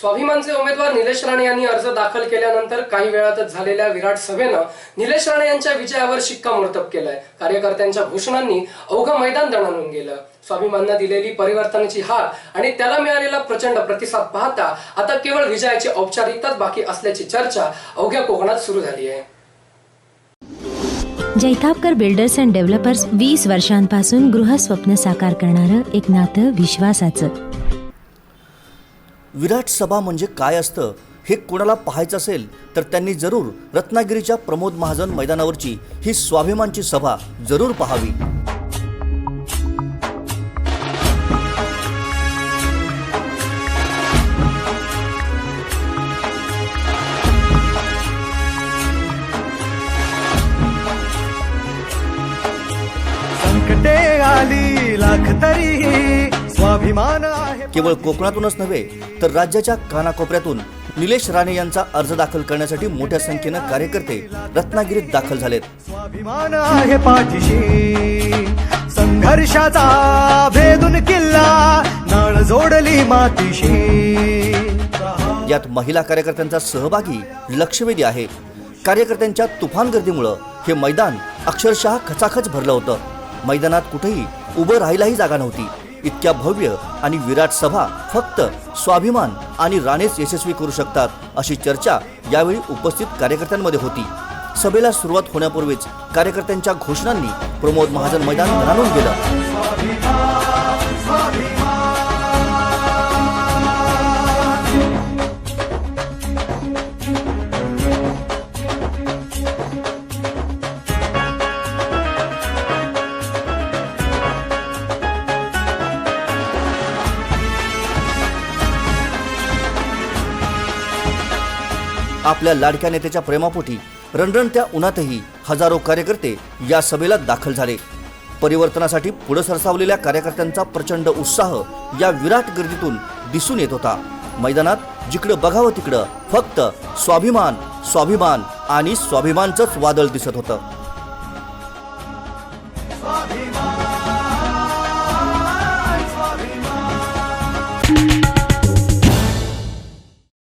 स्वाभिमानचे उमेदवार निलेश राणे यांनी अर्ज दाखल केल्यानंतर काही वेळातच झालेल्या विराट सभेनं निलेश राणे यांच्या विजयावर शिक्कामोर्तब केलंय. कार्यकर्त्यांच्या घोषणांनी अवघं मैदान दणाणून गेलं. स्वाभिमाननं दिलेली परिवर्तनाची हार आणि त्याला मिळालेला प्रचंड प्रतिसाद पाहता आता केवळ विजयाची औपचारिकताच बाकी असल्याची चर्चा अवघ्या कोकणात सुरू झाली आहे. जैतापकर बिल्डर्स अँड डेव्हलपर्स वीस वर्षांपासून गृहस्वप्न साकार करणारं एक नातं विश्वासाचं. विराट सभा म्हणजे काय असतं हे कोणाला पाहायचं असेल तर त्यांनी जरूर रत्नागिरीच्या प्रमोद महाजन मैदानावरची ही स्वाभिमानची सभा जरूर पाहावी. संकटे आली लाख तरी. आहे केवळ कोकणातूनच नव्हे तर राज्याच्या कानाकोपऱ्यातून निलेश राणे यांचा अर्ज दाखल करण्यासाठी मोठ्या संख्येनं कार्यकर्ते रत्नागिरीत दाखल झालेत. स्वाभिमान आहे पाठीशी. संघर्षाचा भेदून किल्ला नाळ जोडली मातीशी. यात महिला कार्यकर्त्यांचा सहभागी लक्षवेधी आहे. कार्यकर्त्यांच्या तुफान गर्दीमुळं हे मैदान अक्षरशः खचाखच भरलं होतं. मैदानात कुठेही उभं राहायलाही जागा नव्हती. इतक्या भव्य आणि विराट सभा फक्त स्वाभिमान आणि राणेच यशस्वी करू शकतात अशी चर्चा यावेळी उपस्थित कार्यकर्त्यांमध्ये होती. सभेला सुरुवात होण्यापूर्वीच कार्यकर्त्यांच्या घोषणांनी प्रमोद महाजन मैदान धनावून गेलं. आपल्या लाडक्या नेत्याच्या प्रेमापोटी रणरणत्या उन्हातही हजारो कार्यकर्ते या सभेला दाखल झाले. परिवर्तनासाठी पुढे सरसावलेल्या कार्यकर्त्यांचा प्रचंड उत्साह या विराट गर्दीतून दिसून येत होता. मैदानात जिकडं बघावं तिकडं फक्त स्वाभिमान स्वाभिमान आणि स्वाभिमानचंच वादळ दिसत होतं.